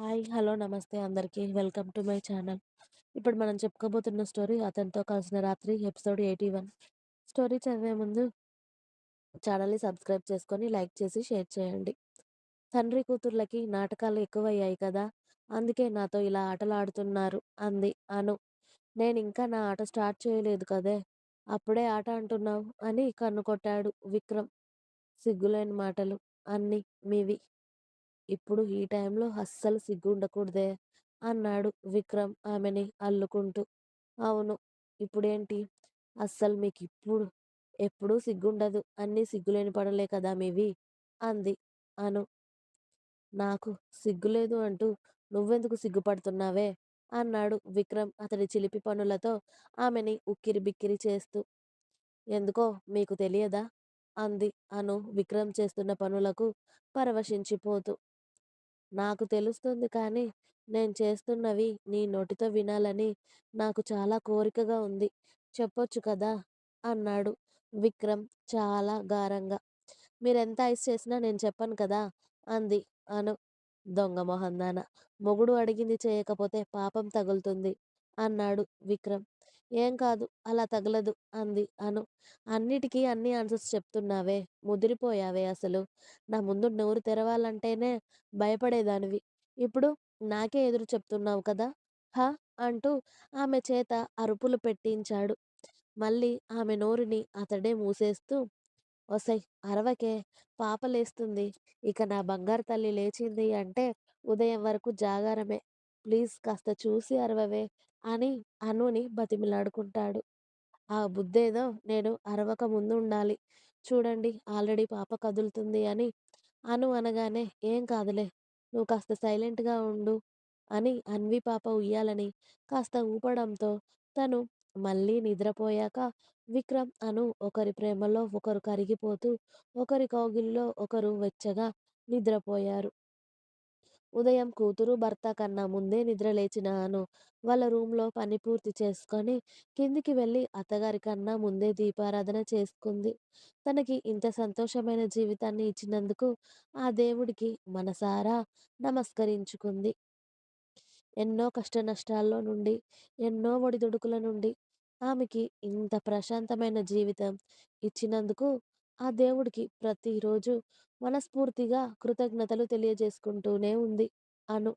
Hi. Hello. నమస్తే అందరికీ welcome to my channel. ఇప్పుడు మనం చెప్పుకోబోతున్న స్టోరీ 'అతనితో కలిసిన రాత్రి' ఎపిసోడ్ 81. స్టోరీ చదివే ముందు ఛానల్‌ని సబ్స్క్రైబ్ చేసుకొని, లైక్ చేసి, షేర్ చేయండి. తండ్రి కూతుర్లకి నాటకాలు ఎక్కువయ్యాయి కదా! అందుకే నాతో ఇలా ఆటలాడుతున్నారు అంది అను. నేను ఇంకా నా ఆట స్టార్ట్ చేయలేదు కదే! అప్పుడే ఆట అంటున్నావు అని కన్ను కొట్టాడు విక్రమ్. సిగ్గులేని మాటలు అన్నీ మీవి. ఇప్పుడు ఈ టైంలో అస్సలు సిగ్గుండకూడదే అన్నాడు విక్రమ్ ఆమెని అల్లుకుంటూ. అవును. ఇప్పుడేంటి? అస్సలు మీకు ఇప్పుడు ఎప్పుడూ సిగ్గుండదు. అన్నీ సిగ్గులేని పనులే కదా మీవి అంది అను. నాకు సిగ్గులేదు అంటూ నువ్వెందుకు సిగ్గుపడుతున్నావే? అన్నాడు విక్రమ్ అతడి చిలిపి పనులతో ఆమెని ఉక్కిరి బిక్కిరి చేస్తూ. ఎందుకో మీకు తెలియదా? అంది అను విక్రమ్ చేస్తున్న పనులకు పరవశించిపోతూ. నాకు తెలుస్తుంది కానీ, నేను చేస్తున్నవి నీ నోటితో వినాలని నాకు చాలా కోరికగా ఉంది. చెప్పొచ్చు కదా! అన్నాడు విక్రమ్ చాలా గారంగా. మీరెంత ఐస్ చేసినా నేను చెప్పను కదా! అంది అను. దొంగ మొహందాన! మొగుడు అడిగింది చేయకపోతే పాపం తగులుతుంది అన్నాడు విక్రమ్. ఏం కాదు. అలా తగలదు అంది అను. అన్నిటికీ అన్ని ఆన్సర్స్ చెప్తున్నావే? ముదిరిపోయావే అసలు. నా ముందు నోరు తెరవాలంటేనే భయపడేదానివి. ఇప్పుడు నాకే ఎదురు చెప్తున్నావు కదా! హ! అంటూ ఆమె చేత అరుపులు పెట్టించాడు. మళ్ళీ ఆమె నోరుని అతడే మూసేస్తూ ఒసెయ్ అరవకే పాప లేస్తుంది. ఇక నా బంగారు తల్లి లేచింది అంటే ఉదయం వరకు జాగారమే. ప్లీజ్ కాస్త చూసి అరవవే అని అనుని బతిమిలాడుకుంటాడు. ఆ బుద్ధేదో నేను అరవక ముందు ఉండాలి చూడండి ఆల్రెడీ పాప కదులుతుంది అని అను అనగానే ఏం కాదులే. నువ్వు కాస్త సైలెంట్‌గా ఉండు అని అన్వి పాప ఉయ్యాలని కాస్త ఊపడంతో తను మళ్ళీ నిద్రపోయాక విక్రమ్, అను ఒకరి ప్రేమలో ఒకరు కరిగిపోతూ ఒకరి కౌగిల్లో ఒకరు వెచ్చగా నిద్రపోయారు. ఉదయం కూతురు, భర్త కన్నా ముందే నిద్రలేచిన అను వాళ్ళ రూమ్‌లో పని పూర్తి చేసుకొని కిందికి వెళ్ళి అత్తగారి కన్నా ముందే దీపారాధన చేసుకుంది. తనకి ఇంత సంతోషమైన జీవితాన్ని ఇచ్చినందుకు ఆ దేవుడికి మనసారా నమస్కరించుకుంది. ఎన్నో కష్ట నష్టాల్లో నుండి, ఎన్నో ఒడిదుడుకుల నుండి ఆమెకి ఇంత ప్రశాంతమైన జీవితం ఇచ్చినందుకు ఆ దేవుడికి ప్రతిరోజు మనస్ఫూర్తిగా కృతజ్ఞతలు తెలియజేసుకుంటూనే ఉంది అను.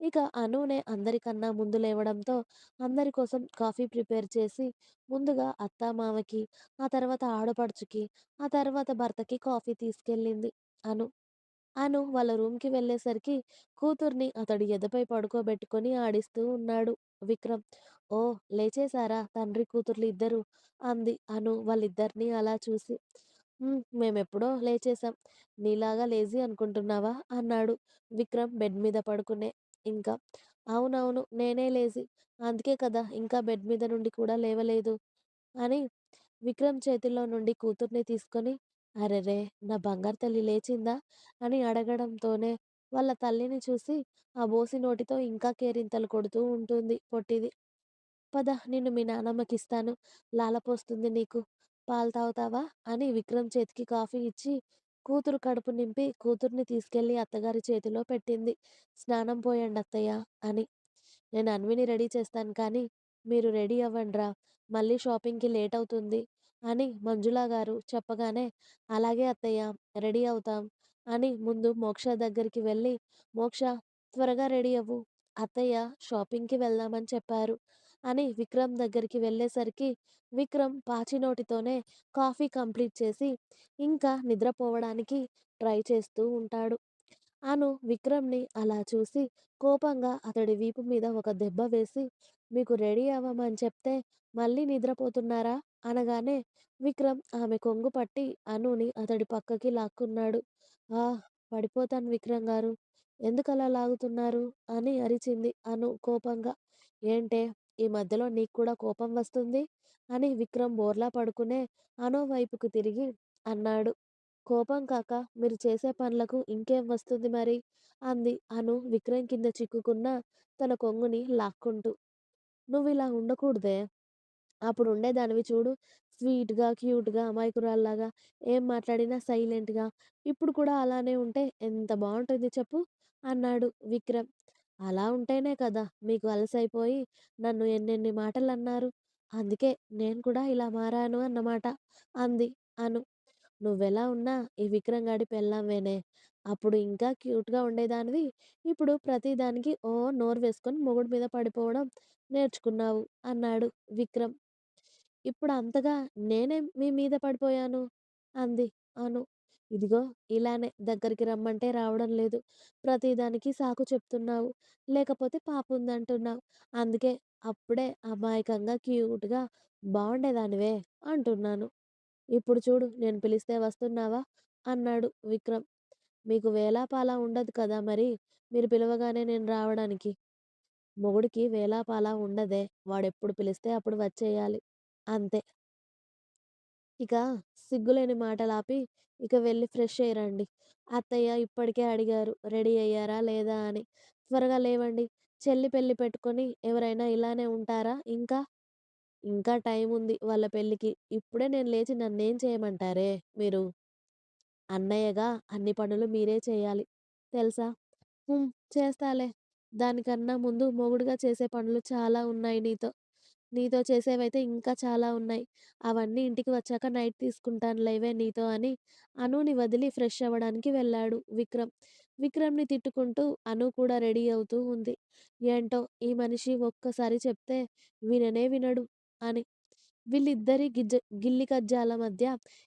ఇక అనునే అందరికన్నా ముందు లేవడంతో అందరి కోసం కాఫీ ప్రిపేర్ చేసి ముందుగా అత్తామామకి, ఆ తర్వాత ఆడపడుచుకి, ఆ తర్వాత భర్తకి కాఫీ తీసుకెళ్ళింది అను. అను వాళ్ళ రూమ్‌కి వెళ్ళేసరికి కూతుర్ని అతడి ఎదపై పడుకోబెట్టుకొని ఆడిస్తూ ఉన్నాడు విక్రమ్. ఓ లేచేశారా తండ్రి కూతుర్లు ఇద్దరు అంది అను వాళ్ళిద్దరినీ అలా చూసి. హ్మ్. మేమెప్పుడో లేచేశాం. నీలాగా లేజీ అనుకుంటున్నావా? అన్నాడు విక్రమ్ బెడ్ మీద పడుకునే ఇంకా. అవునవును. నేనే లేజీ. అందుకే కదా ఇంకా బెడ్ మీద నుండి కూడా లేవలేదు అని విక్రమ్ చేతిలో నుండి కూతుర్ని తీసుకొని అరెరే! నా బంగారు తల్లి లేచిందా? అని అడగడంతోనే వాళ్ళ తల్లిని చూసి ఆ బోసి నోటితో ఇంకా కేరింతలు కొడుతూ ఉంటుంది పొట్టిది. పద నిన్ను మీ నానమ్మకిస్తాను. లాలపోస్తుంది నీకు. పాలు తాగుతావా? అని విక్రమ్ చేతికి కాఫీ ఇచ్చి కూతురు కడుపు నింపి కూతుర్ని తీసుకెళ్ళి అత్తగారి చేతిలో పెట్టింది. స్నానం పోయండి అత్తయ్య అని. నేను అన్విని రెడీ చేస్తాను కానీ మీరు రెడీ అవ్వండిరా మళ్ళీ షాపింగ్‌కి లేట్ అవుతుంది అని మంజుల గారు చెప్పగానే అలాగే అత్తయ్య రెడీ అవుతాం అని ముందు మోక్ష దగ్గరికి వెళ్ళి మోక్ష త్వరగా రెడీ అవ్వు. అత్తయ్య షాపింగ్‌కి వెళ్దామని చెప్పారు అని విక్రమ్ దగ్గరికి వెళ్ళేసరికి విక్రమ్ పాచినోటితోనే కాఫీ కంప్లీట్ చేసి ఇంకా నిద్రపోవడానికి ట్రై చేస్తూ ఉంటాడు. అను విక్రమ్‌ని అలా చూసి కోపంగా అతడి వీపు మీద ఒక దెబ్బ వేసి మీకు రెడీ అవ్వమని చెప్తే మళ్ళీ నిద్రపోతున్నారా? అనగానే విక్రమ్ ఆమె కొంగు పట్టి అనుని అతడి పక్కకి లాక్కున్నాడు. ఆ పడిపోతాను విక్రమ్ గారు. ఎందుకలా లాగుతున్నారు? అని అరిచింది అను కోపంగా. ఏంటే ఈ మధ్యలో నీకు కూడా కోపం వస్తుంది? అని విక్రమ్ బోర్లా పడుకునే అనో వైపుకు తిరిగి అన్నాడు. కోపం కాక మీరు చేసే పనులకు ఇంకేం వస్తుంది మరి? అంది అను విక్రమ్ కింద చిక్కుకున్న తన కొంగుని లాక్కుంటూ. నువ్వు ఇలా ఉండకూడదే! అప్పుడు ఉండేదానివి చూడు. స్వీట్‌గా, క్యూట్‌గా, అమాయకురాల్లాగా ఏం మాట్లాడినా సైలెంట్‌గా. ఇప్పుడు కూడా అలానే ఉంటే ఎంత బాగుంటుంది చెప్పు? అన్నాడు విక్రమ్. అలా ఉంటేనే కదా మీకు అలసైపోయి నన్ను ఎన్నెన్ని మాటలన్నారు. అందుకే నేను కూడా ఇలా మారాను అన్నమాట అంది అను. నువ్వెలా ఉన్నా ఈ విక్రమ్ గాడి పెళ్ళాంవేనే. అప్పుడు ఇంకా క్యూట్‌గా ఉండేదానివి. ఇప్పుడు ప్రతిదానికి ఓ నోరు వేసుకొని మొగుడు మీద పడిపోవడం నేర్చుకున్నావు అన్నాడు విక్రమ్. ఇప్పుడు అంతగా నేనేం మీ మీద పడిపోయాను? అంది అను. ఇదిగో ఇలానే దగ్గరికి రమ్మంటే రావడం లేదు. ప్రతిదానికి సాకు చెప్తున్నావు. లేకపోతే పాప ఉందంటున్నావు అందుకే అప్పుడే అమాయకంగా, క్యూట్‌గా బాగుండేదానివే అంటున్నాను. ఇప్పుడు చూడు నేను పిలిస్తే వస్తున్నావా? అన్నాడు విక్రమ్. మీకు వేలాపాల ఉండదు కదా మరి మీరు పిలవగానే నేను రావడానికి. మొగుడికి వేలాపాల ఉండదే. వాడెప్పుడు పిలిస్తే అప్పుడు వచ్చేయాలి. అంతే. ఇక సిగ్గులేని మాటలాపి ఇక వెళ్ళి ఫ్రెష్ అయ్యి రండి. అత్తయ్య ఇప్పటికే అడిగారు రెడీ అయ్యారా లేదా అని. త్వరగా లేవండి. చెల్లి పెళ్ళి పెట్టుకొని ఎవరైనా ఇలానే ఉంటారా ఇంకా? ఇంకా టైం ఉంది వాళ్ళ పెళ్ళికి. ఇప్పుడే నేను లేచి నన్నేం చేయమంటారే మీరు? అన్నయ్యగా అన్ని పనులు మీరే చేయాలి. తెలుసా? చేస్తాలే. దానికన్నా ముందు మొగుడుగా చేసే పనులు చాలా ఉన్నాయి నీతో. నీతో చేసేవైతే ఇంకా చాలా ఉన్నాయి. అవన్నీ ఇంటికి వచ్చాక నైట్ తీసుకుంటాను లేవే నీతో అని అనుని వదిలి ఫ్రెష్ అవ్వడానికి వెళ్ళాడు విక్రమ్. విక్రమ్‌ని తిట్టుకుంటూ అను కూడా రెడీ అవుతూ ఉంది. ఏంటో ఈ మనిషి ఒక్కసారి చెప్తే విననే వినడు అని. వీళ్ళిద్దరి గిజ్జ గిల్లి కజ్జాల మధ్య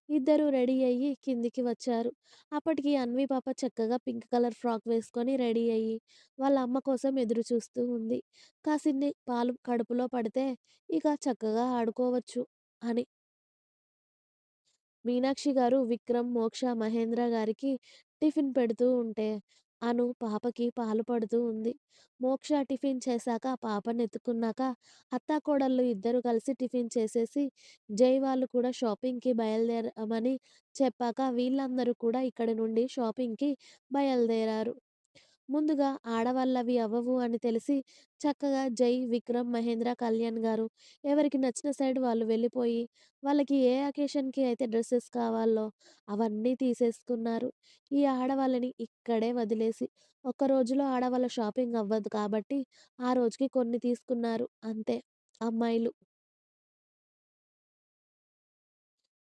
ఇద్దరూ రెడీ అయ్యి కిందికి వచ్చారు. అప్పటికి అన్వి పాప చక్కగా పింక్ కలర్ ఫ్రాక్ వేసుకొని రెడీ అయ్యి వాళ్ళ అమ్మ కోసం ఎదురు చూస్తూ ఉంది. కాసిన్ని పాలు కడుపులో పడితే ఇక చక్కగా ఆడుకోవచ్చు అని. మీనాక్షి గారు విక్రమ్, మోక్ష, మహేంద్ర గారికి టిఫిన్ పెడుతూ ఉంటే అను పాపకి పాలు పడుతూ ఉంది. మోక్ష టిఫిన్ చేశాక పాపనెత్తుకున్నాక అత్తాకోడళ్ళు ఇద్దరు కలిసి టిఫిన్ చేసేసి జై వాళ్ళు కూడా షాపింగ్‌కి బయలుదేరమని చెప్పాక వీళ్ళందరూ కూడా ఇక్కడి నుండి షాపింగ్‌కి బయలుదేరారు. ముందుగా ఆడవాళ్ళవి అవ్వవు అని తెలిసి చక్కగా జై, విక్రమ్, మహేంద్ర, కళ్యాణ్ గారు ఎవరికి నచ్చిన సైడ్ వాళ్ళు వెళ్ళిపోయి వాళ్ళకి ఏ అకేషన్‌కి అయితే డ్రెసెస్ కావాలో అవన్నీ తీసేసుకున్నారు. ఈ ఆడవాళ్ళని ఇక్కడే వదిలేసి ఒక్క రోజులో ఆడవాళ్ళ షాపింగ్ అవ్వదు కాబట్టి ఆ రోజుకి కొన్ని తీసుకున్నారు అంతే అమ్మాయిలు.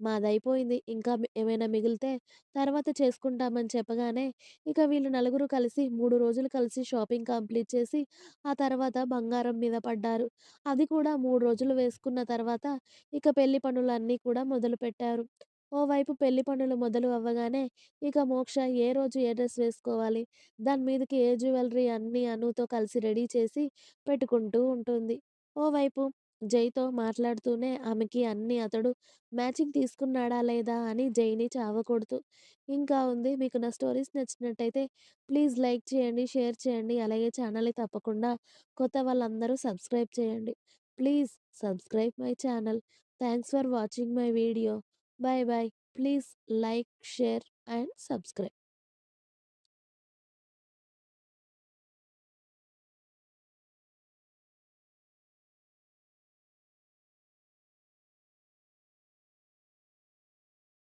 మాదయిపోయింది. ఇంకా మి ఏమైనా మిగిలితే తర్వాత చేసుకుంటామని చెప్పగానే, ఇక వీళ్ళు నలుగురు కలిసి 3 రోజులు కలిసి షాపింగ్ కంప్లీట్ చేసి, ఆ తర్వాత బంగారం మీద పడ్డారు. అది కూడా 3 రోజులు వేసుకున్న తర్వాత, ఇక పెళ్ళి పనులన్నీ కూడా మొదలుపెట్టారు. ఓవైపు పెళ్ళి పనులు మొదలు అవ్వగానే, ఇక మోక్ష ఏ రోజు ఏ డ్రెస్ వేసుకోవాలి, దాని మీదకి ఏ జ్యువెలరీ అన్నీ అనుతో కలిసి రెడీ చేసి పెట్టుకుంటూ ఉంటుంది. ఓవైపు జైతో మాట్లాడుతూనే ఆమెకి అన్నీ అతడు మ్యాచింగ్ తీసుకున్నాడా లేదా అని జైని చావకూడదు ఇంకా ఉంది. మీకు నా స్టోరీస్ నచ్చినట్టయితే ప్లీజ్ లైక్ చేయండి, షేర్ చేయండి. అలాగే ఛానల్‌ని తప్పకుండా కొత్త వాళ్ళందరూ సబ్స్క్రైబ్ చేయండి. Please subscribe my channel. Thanks for watching my video. Bye bye. Please like, share and subscribe.